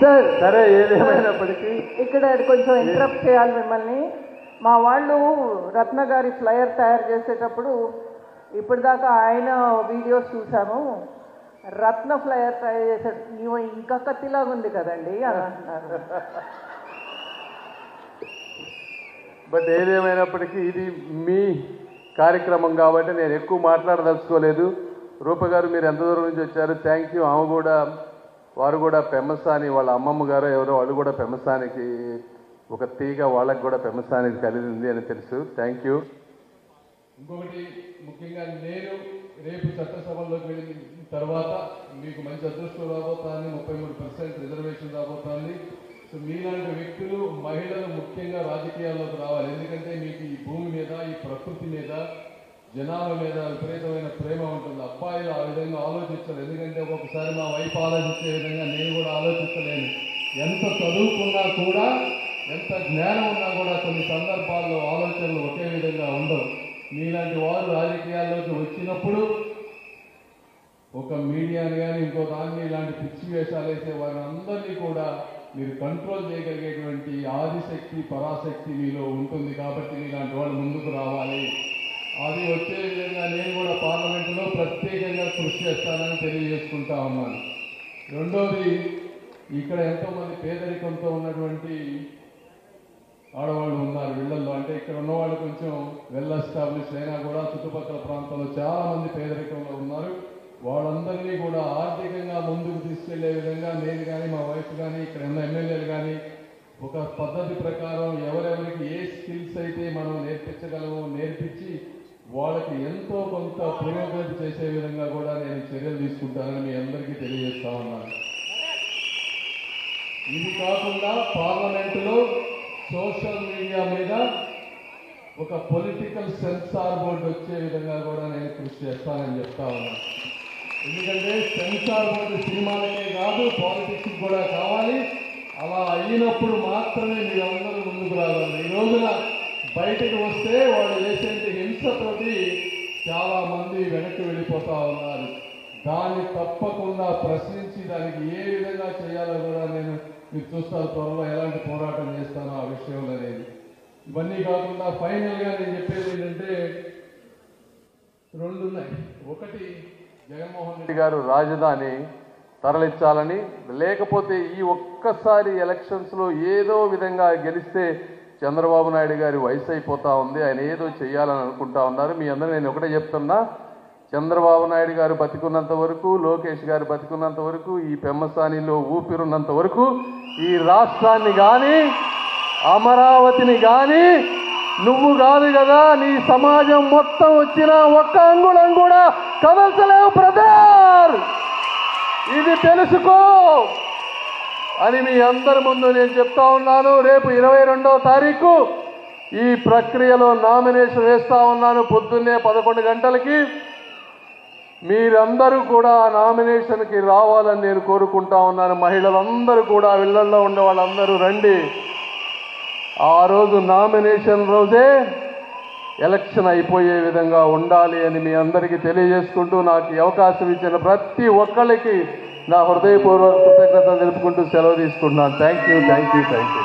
Sir సరే ఏదేమైనప్పటికీ ఇక్కడ కొంచెం ఇంటరప్ట్ చేయాలి మిమ్మల్ని. మా వాళ్ళు రత్న గారి ఫ్లయర్ తయారు చేసేటప్పుడు ఇప్పటిదాకా ఆయన వీడియోస్ చూసాము రత్న ఫ్లయర్ తయారు చేసే ఈమె ఇంకా కత్తిలాగా ఉంది కదండి అని అంటున్నారు. బట్ ఏదేమైనప్పటికీ ఇది మీ కార్యక్రమం కాబట్టి నేను ఎక్కువ మాట్లాడదలుచుకోలేదు. రూప గారు మీరు ఎంత దూరం నుంచి వచ్చారు? థ్యాంక్ యూ ఆమె కూడా వారు కూడా పెమసాని వాళ్ళ అమ్మమ్మ గారు ఎవరో వాళ్ళు కూడా పెమసానికి ఒక తీగ వాళ్ళకి కూడా పెమసానికి కలిగింది అని తెలుసు. థ్యాంక్ యూ ఇంకొకటి ముఖ్యంగా నేను రేపు చట్టసభల్లోకి వెళ్ళిన తర్వాత మీకు మంచి అదృష్టం రాబోతాన్ని ముప్పై మూడు పర్సెంట్ రిజర్వేషన్ రాబోతాన్ని సో మీలాంటి వ్యక్తులు మహిళలు ముఖ్యంగా రాజకీయాల్లోకి రావాలి. ఎందుకంటే మీకు ఈ భూమి మీద ఈ ప్రకృతి మీద జనాల మీద విపరీతమైన ప్రేమ ఉంటుంది. అబ్బాయిలు ఆ విధంగా ఆలోచించరు. ఎందుకంటే ఒక్కొక్కసారి మా వైపు ఆలోచించే విధంగా నేను కూడా ఆలోచించలేను. ఎంత చదువుకున్నా కూడా ఎంత జ్ఞానం ఉన్నా కూడా కొన్ని సందర్భాల్లో ఆలోచనలు ఒకే విధంగా ఉండవు. మీలాంటి వారు రాజకీయాల్లోకి వచ్చినప్పుడు ఒక మీడియాని కానీ ఇంకో దాన్ని ఇలాంటి పిచ్చి వేషాలు వేసే వారిని అందరినీ కూడా మీరు కంట్రోల్ చేయగలిగేటువంటి ఆదిశక్తి పరాశక్తి మీలో ఉంటుంది కాబట్టి మీలాంటి వాళ్ళు ముందుకు చేస్తానని తెలియజేసుకుంటా ఉన్నాను రెండోది ఇక్కడ ఎంతోమంది పేదరికంతో ఉన్నటువంటి ఆడవాళ్ళు ఉన్నారు ఇళ్ళలో అంటే ఇక్కడ ఉన్నవాళ్ళు కొంచెం వెల్ ఎస్టాబ్లిష్ అయినా కూడా చుట్టుపక్కల ప్రాంతాల్లో చాలామంది పేదరికంలో ఉన్నారు. వాళ్ళందరినీ కూడా ఆర్థికంగా ముందుకు తీసుకెళ్ళే విధంగా నేను కానీ మా వైఫ్ కానీ ఇక్కడ ఉన్న ఎమ్మెల్యేలు కానీ ఒక పద్ధతి ప్రకారం ఎవరెవరికి ఏ స్కిల్స్ అయితే మనం నేర్పించగలమో నేర్పించి వాళ్ళకి ఎంతో కొంత పురోగతి చేసే విధంగా కూడా నేను చర్యలు తీసుకుంటానని మీ అందరికీ తెలియజేస్తా ఉన్నాను. ఇది కాకుండా పార్లమెంటులో సోషల్ మీడియా మీద ఒక పొలిటికల్ సెన్సార్ బోర్డు వచ్చే విధంగా కూడా నేను కృషి చేస్తానని చెప్తా ఉన్నాను. ఎందుకంటే సెన్సార్ బోర్డు సినిమాలకే కాదు పాలిటిక్స్ కూడా కావాలి. అలా అయినప్పుడు మాత్రమే మీరందరూ ముందుకు రావాలి. ఈ రోజున బయటకు వస్తే వాళ్ళు హింసతోటి చాలామంది వెనక్కి వెళ్ళిపోతా ఉన్నారు. దాన్ని తప్పకుండా ప్రశ్నించి దానికి ఏ విధంగా చేయాలో కూడా నేను మీరు చూస్తాను త్వరలో ఎలాంటి పోరాటం చేస్తానో ఆ విషయంలో అనేది ఇవన్నీ కాకుండా ఫైనల్గా నేను చెప్పేది ఏంటంటే రెండు ఉన్నాయి ఒకటి జగన్మోహన్ రెడ్డి గారు రాజధాని తరలించాలని లేకపోతే ఈ ఒక్కసారి ఎలక్షన్స్లో ఏదో విధంగా గెలిస్తే చంద్రబాబు నాయుడు గారి వయసు అయిపోతా ఉంది ఆయన ఏదో చేయాలని అనుకుంటా ఉన్నారు. మీ అందరూ నేను ఒకటే చెప్తున్నా చంద్రబాబు నాయుడు గారు బతికున్నంత వరకు లోకేష్ గారు బతికున్నంత వరకు ఈ పెమ్మసానిలో ఊపిరున్నంత వరకు ఈ రాష్ట్రాన్ని కానీ అమరావతిని కానీ నువ్వు కాదు కదా నీ సమాజం మొత్తం వచ్చిన ఒక్క అంగుళం కూడా కదల్చలేవు బ్రదర్. ఇది తెలుసుకో. అని మీ అందరి ముందు నేను చెప్తా ఉన్నాను. రేపు ఇరవై రెండవ తారీఖు ఈ ప్రక్రియలో నామినేషన్ వేస్తా ఉన్నాను పొద్దున్నే పదకొండు గంటలకి. మీరందరూ కూడా ఆ నామినేషన్కి రావాలని నేను కోరుకుంటా ఉన్నాను. మహిళలందరూ కూడా ఇళ్ళలో ఉండే వాళ్ళందరూ రండి. ఆ రోజు నామినేషన్ రోజే ఎలక్షన్ అయిపోయే విధంగా ఉండాలి అని మీ అందరికీ తెలియజేసుకుంటూ నాకు అవకాశం ఇచ్చిన ప్రతి ఒక్కరికి నా హృదయపూర్వక కృతజ్ఞతలు తెలుపుకుంటూ సెలవు తీసుకుంటున్నాను. Thank you thank you thank you